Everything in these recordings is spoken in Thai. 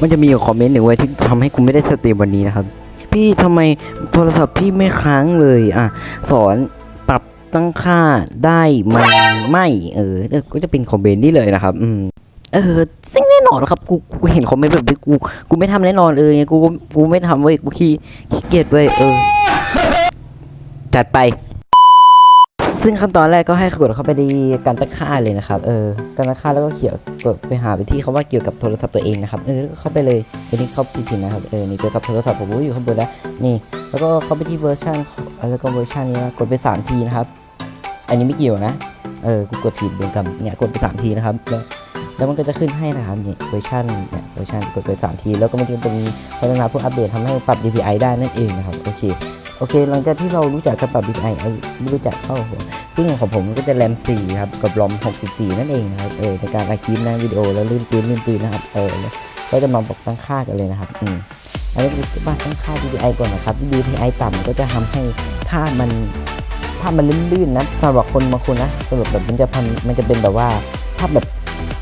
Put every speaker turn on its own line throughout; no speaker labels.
มันจะมีอยู่คอมเมนต์หนึ่งไว้ที่ทำให้กูไม่ได้สตรีมวันนี้นะครับ พี่ทำไมโทรศัพท์พี่ไม่ค้างเลยอะสอนปรับตั้งค่าได้ไหมไม่เออเออก็จะเป็นคอมเมนต์นี่เลยนะครับ อืมเออซึ่งแน่นอนครับกูกูเห็นคอมเมนต์แบบนี้กูกูไม่ทำแน่นอนเลยไงกูกูไม่ทำเว้ยกูขี้ขี้เกียจเว้ยเออจัดไป ซึ่งขั้นตอนแรกก็ให้กดเข้าไปในการตั้งค่าเลยนะครับ เออ การตั้งค่าแล้วก็เขียนกดไปหาไปที่คำว่าเกี่ยวกับโทรศัพท์ตัวเองนะครับ เออแล้วก็เข้าไปเลยอันนี้เข้าผิดๆนะครับ เออ นี่เกี่ยวกับโทรศัพท์ผมอยู่ข้างบนแล้ว นี่ แล้วก็เข้าไปที่เวอร์ชันแล้วก็เวอร์ชันนี้นะ กดไปสามทีนะครับ อันนี้ไม่เกี่ยวนะ เออ กูกดผิดเหมือนกันเนี่ย กดไปสามทีนะครับ แล้วแล้วมันก็จะขึ้นให้นะครับเนี่ยเวอร์ชันเนี่ยเวอร์ชันกดไปสามที แล้วก็มันจะเป็นพัฒนาพวกอัปเดตทำให้ปรับ DPI ได้นั่นเองนะครับ โอเค โอเค หลังจากที่เรารู้จักการปรับ DPI ไอ้ไม่รู้จักเข้าหัวซึ่งของผมก็จะแรม 4 ครับ กับรอม 64 นั่นเองนะครับ เออ ในการอัดคลิปนะวิดีโอแล้วลื่นปืนลื่นปืนนะครับ เออแล้วก็จะมาบอกตั้งค่ากันเลยนะครับ อืมอันนี้คือบ้านตั้งค่า DPI ก่อนนะครับ DPI ต่ำก็จะทำให้ภาพมันภาพมันลื่นๆนะสำหรับคนบางคนนะสำหรับแบบมันจะพันมันจะเป็นแบบว่าภาพแบบ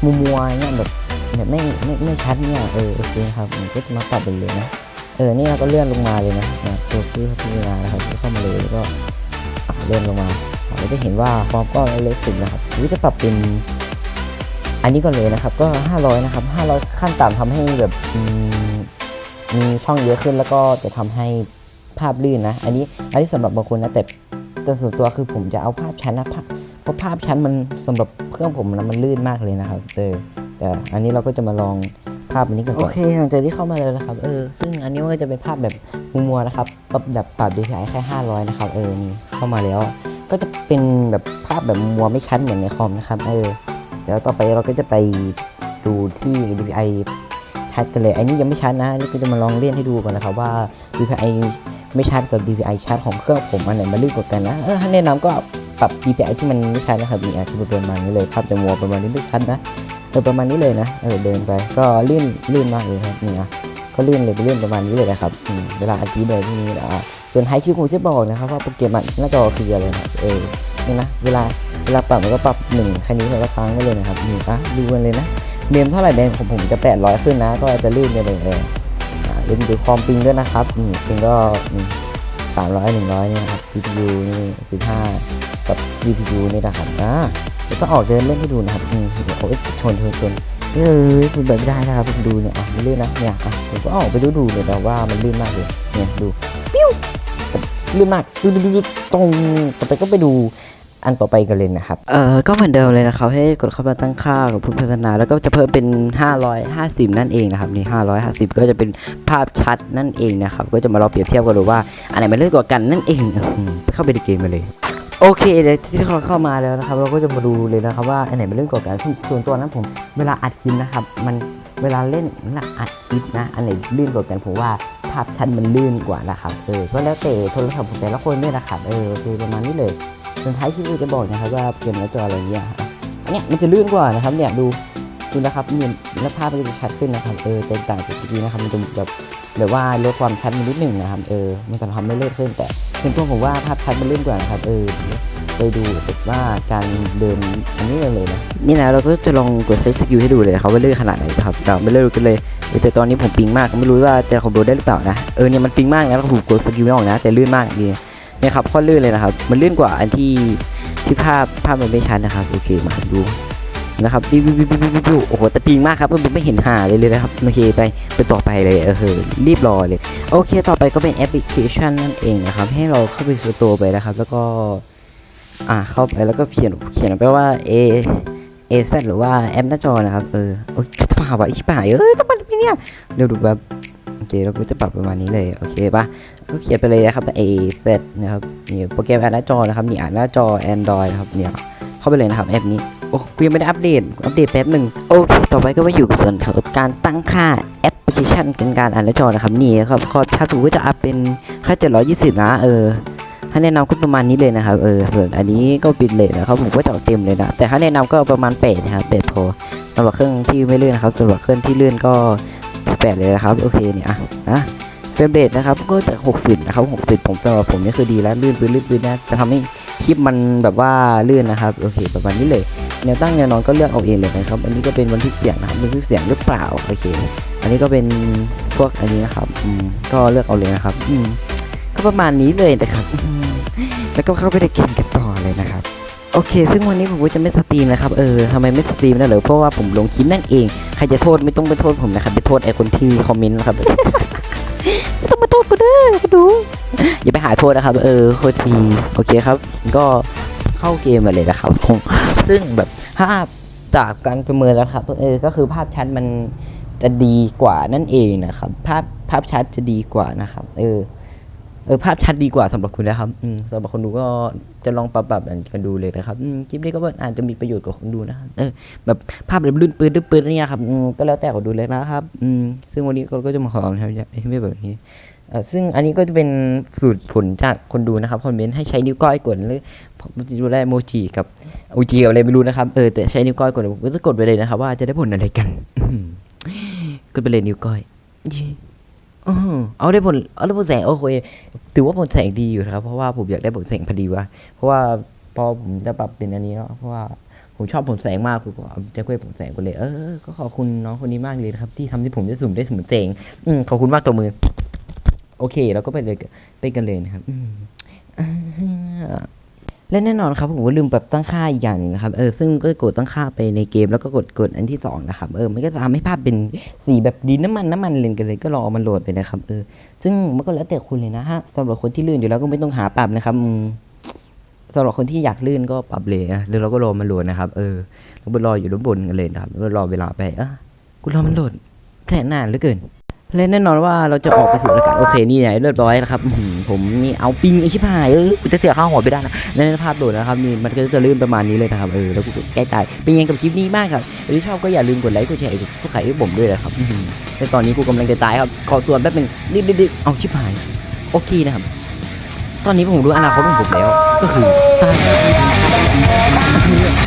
มัวมัวๆเนี่ยแบบแบบไม่ไม่ไม่ชัดเนี่ย เออ โอเคครับผมก็จะมาปรับไปเลยนะ เออนี่เราก็เลื่อนลงมาเลยนะนะตัวที่พิจารณานะครับก็เข้ามาเลยแล้วก็เลื่อนลงมาเราจะเห็นว่าฟอร์มก็เล็กสุดนะครับหรือจะปรับเป็นอันนี้ก่อนเลยนะครับ ก็ 500 นะครับ 500 ขั้นต่ำทำให้แบบมีช่องเยอะขึ้นแล้วก็จะทำให้ภาพลื่นนะ อันนี้อันนี้สำหรับบางคนนะแต่แต่ส่วนตัวคือผมจะเอาภาพชั้นนะพเพราะภาพชั้นมันสำหรับเครื่องผมนะมันลื่นมากเลยนะครับเออแต่อันนี้เราก็จะมาลองาพอันนี้กันก่อน โอเคหลังจากที่เข้ามาเลยนะครับ เออ ซึ่งอันนี้มันก็จะเป็นภาพแบบมัวๆนะครับปรับแบบปรับ DPI แค่ 500 นะครับ เออ นี่เข้ามาแล้ว ก็จะเป็นแบบภาพแบบมัวไม่ชัดเหมือนในคอมนะครับ เออ เดี๋ยวต่อไปเราก็จะไปดูที่ DPI ชัดกันเลย อันนี้ยังไม่ชัดนะนี่ก็จะมาลองเล่นให้ดูก่อนนะครับว่า DPI ไม่ชัดกับ DPI ชัดของเครื่องผมอันไหนมันลื่นกว่ากันนะ เออถ้าแนะนำก็ปรับ DPI ที่มันไม่ชัดนะครับนี่อาจจะประมาณนี้เลยภาพจะมัวประมาณนี้ไม่ชัดนะเออประมาณนี้เลยนะเออเดินไปก็ลื่นลื่นมากเลยครับนี่นะก็ลื่นเลยไปลื่นประมาณนี้เลยนะครับเวลาอาทิตย์เลยที่นี้นะส่วนไฮคิวผมจะบอกนะครับว่าโปรแกรมมันหน้าจอคืออะไรนะเออนี่นะเวลาเวลาปรับมันก็ปรับหนึ่งแค่นี้แต่ละครั้งก็เลยนะครับนี่ปะดูกันเลยนะเมมเท่าไหร่เดนของผมจะ800ขึ้นนะ ก็จะลื่นไปเลยเอออ่าลื่นดูความปิงด้วยนะครับนี่ปิงก็สามร้อยหนึ่งร้อยนี่นะครับ CPU นี่สิบห้ากับ CPU นี่นะครับอ่า ก็ออกเดินเล่นให้ดูนะครับอืมเดี๋ยวโอ้ยชนชนชนเฮ้ยคุณแบบไม่ได้นะครับดูเนี่ยอะมันลื่นนะเนี่ยอะผมก็ออกไปดูดูเลยแต่ว่ามันลื่นมากเลยเนี่ยดูปิ้วลื่นมากดูดูดูตรงต่อไปก็ไปดูอันต่อไปกันเลยนะครับ เอ่อ ก็เหมือนเดิมเลยนะครับ ให้กดเข้ามาตั้งค่ากับผู้พัฒนา แล้วก็จะเพิ่มเป็น 550 นั่นเองนะครับ นี่ 550 ก็จะเป็นภาพชัดนั่นเองนะครับ ก็จะมาลองเปรียบเทียบกันดูว่า อันไหนมันเลื่อนกว่ากันนั่นเอง เข้าไปในเกมมาเลย โอเคเดี๋ยวที่เราเข้ามาแล้วนะครับ เราก็จะมาดูเลยนะครับว่าอันไหนมันเลื่อนกว่ากันส่วนตัวนั้นผมเวลาอัดคลิปนะครับ มันเวลาเล่นนะอัดคลิปนะ อันไหนลื่นกว่ากันผมว่าภาพชัดมันลื่นกว่านะครับเออก็แล้วแต่โทรศัพท์ของแต่ละคนเนี่ยนะครับเออโอเคประมาณนี้เลยส่วนท้ายคลิปจะบอกนะครับว่าเกมหน้าจออะไรเงี้ยครับอันเนี้ยมันจะลื่นกว่านะครับเนี่ยดูดูนะครับเนี่ยแล้วภาพมันจะชัดขึ้นนะครับเออแตกต่างจากเมื่อกี้นะครับมันจะแบบแบบว่าลดความชัดมานิดหนึ่งนะครับเออมันจะทำให้เลื่อนขึ้นแต่ ส่วนตัวผมว่าภาพชัดมันเลื่นกว่านะครับเออไปดูแบบว่าการเดินอันนี้เลยนะนี่นะเราก็จะลองกดเซ็ตสกิลให้ดูเลยนะครับว่าลื่นขนาดไหนนะครับเราไม่เลื่อนกันเลยแต่ตอนนี้ผมปิงมากไม่รู้ว่าจะคอมโบได้หรือเปล่านะเออเนี่ยมันปิงมากนะแล้วผมกดสกิลไม่ออกนะ แต่ลื่นมากดีเนี่ยครับข้อลื่นเลยนะครับ มันลื่นกว่าอันที่ที่ภาพภาพมันไม่ชัดนะครับโอเคมาดู นะครับดิวดิวดิวดิวดิวโอ้โหแต่ปิงมากครับมันไม่เห็นหาเลยเลยนะครับโอเคไปไปต่อไปเลยเออรีบรอเลย โอเคต่อไปก็เป็นแอปพลิเคชันนั่นเองนะครับ ให้เราเข้าไปสตร์ไปนะครับ แล้วก็อ่าเข้าไปแล้วก็เขียนเขียนไปว่า A A Z หรือว่าแอปหน้าจอนะครับเออโอ้ยจะป่าวะอีชิบหายเอ้ยจะปัดไปเนี่ยเดี๋ยวดูแบบโอเคเราก็จะปรับประมาณนี้เลยโอเคปะก็เขียนไปเลยนะครับ A Z นะครับนี่โปรแกรมแอ่านหน้าจอนะครับนี่อ่านหน้าจอ Android นะครับเนี่ยเข้าไปเลยนะครับแอปนี้ โอ้กูยังไม่ได้อัปเดต อัปเดตแป๊บหนึ่งโอเค ต่อไปก็มาอยู่ส่วนของการตั้งค่าแอปพลิเคชันกันการอ่านหน้าจอนะครับนี่ครับข้อชาร์จก็จะอัพเป็นค่า 720 นะ เออถ้าแนะนำก็ประมาณนี้เลยนะครับ เออส่วนอันนี้ก็ปิดเลยนะครับผมก็จะเอาเต็มเลยนะ แต่ถ้าแนะนำก็ประมาณ8นะครับ8พอสำหรับเครื่องที่ไม่เลื่อนนะครับสำหรับเครื่องที่เลื่อนก็8เลยนะครับ โอเคเนี่ยอะนะเฟรมเรทนะครับก็จะ60 นะครับ 60 ผมสำหรับผมนี่คือดีแล้วลื่นปืนลื่นปืนนะจะทำให้คลิปมันแบบว่าลื่นนะครับ โอเค ประมาณนี้เลย แนวตั้งแนวนอนก็เลือกเอาเองเลยนะครับ อันนี้ก็เป็นบันทึกเสียงนะครับบันทึกเสียงหรือเปล่าโอเคอันนี้ก็เป็นพวกอันนี้นะครับอืมก็เลือกเอาเลยนะครับอืมก็ประมาณนี้เลยนะครับแล้วก็เข้าไปในเกมกันต่อเลยนะครับโอเค ซึ่งวันนี้ผมก็จะไม่สตรีมนะครับ เออทำไมไม่สตรีมนะเหรอ เพราะว่าผมลงคลิปนั่นเอง ใครจะโทษไม่ต้องไปโทษผมนะครับ ไปโทษไอ้คนที่คอมเมนต์นะครับ ไม่ต้องมาโทษกูด้อกูดู อย่าไปหาโทษนะครับ เออ โคตรที โอเคครับ ก็ เข้าเกมมาเลยนะครับซึ่งแบบภาพจากการประเมินแล้วครับเออก็คือภาพชัดมันจะดีกว่านั่นเองนะครับ ภาพภาพชัดจะดีกว่านะครับ เออเออภาพชัดดีกว่าสำหรับคุณนะครับอืมสำหรับคนดูก็จะลองปรับปรับกันดูเลยนะครับคลิปนี้ก็อาจจะมีประโยชน์กับคนดูนะครับเออแบบภาพแบบลื่นปืนลื่นปืนเนี่ยครับอืมก็แล้วแต่คนดูเลยนะครับอืมซึ่งวันนี้ก็จะมาขอนะครับไม่แบบนี้ ซึ่งอันนี้ก็จะเป็นสูตรผลจากคนดูนะครับคอมเมนต์ให้ใช้นิ้วก้อยกดหรือจะดูได้โมจิกับโอจีกับอะไรไม่รู้นะครับเออแต่ใช้นิ้วก้อยกดผมก็จะกดไปเลยนะครับ ว่าจะได้ผลอะไรกันกดไปเลยนิ้วก้อยอเอาได้ผลเอาได้ผลแสงโอเคถือว่าผลแสงดีอยู่นะครับ เพราะว่าผมอยากได้ผลแสงพอดีว่าเพราะว่าพอผมจะปรับเป็นอันนี้เนาะเพราะว่าผมชอบผลแสงมากคือจะคุยผลแสงกันเลย เออ ก็ขอบคุณน้องคนนี้มากเลยนะครับ ที่ทำให้ผมได้สุ่มได้สุ่มแสงอืมขอบคุณมากตัวมือ อเคเราก็ไปเลยไปกันเลยนะครับและแน่นอนครับผมก็ลืมปรับตั้งค่าอีกอย่างนึงนะครับเออซึ่งก็กดตั้งค่าไปในเกมแล้วก็กดกดอันที่สองนะครับเออมันก็จะทำให้ภาพเป็นสีแบบดินน้ำมันน้ำมันเลนกันเลยก็รอมันโหลดไปนะครับเออซึ่งมันก็แล้วแต่คุณเลยนะฮะสำหรับคนที่ลื่นอยู่แล้วก็ไม่ต้องหาปรับนะครับสำหรับคนที่อยากลื่นก็ปรับเลยนะหรือเราก็รอมันโหลดนะครับเออเราไปรออยู่ด้านบนกันเลยนะครับแล้วรอเวลาไปอะกูรอมันโหลดแสนนานเหลือเกิน และแน่นอนว่าเราจะออกไปสู่อากาศโอเคนี่ไงเรียบร้อยนะครับผมนี่เอาปิงไอชิบหายเออกูจะเสียข้าวหัวไปได้นะในภาพโหลดนะครับนี่มันก็จะลื่นประมาณนี้เลยนะครับเออแล้วกูใกล้ตายเป็นยังไงกับคลิปนี้มากครับถ้าชอบก็อย่าลืมกดไลค์กดแชร์กดไขให้ผมด้วยนะครับในตอนนี้กูกำลังจะตายครับขอส่วนแป๊บหนึงรีบรีบเอาชิบหายโอเคนะครับ ตอนนี้ผมรู้อนาคตของผมแล้ว ก็คือตาย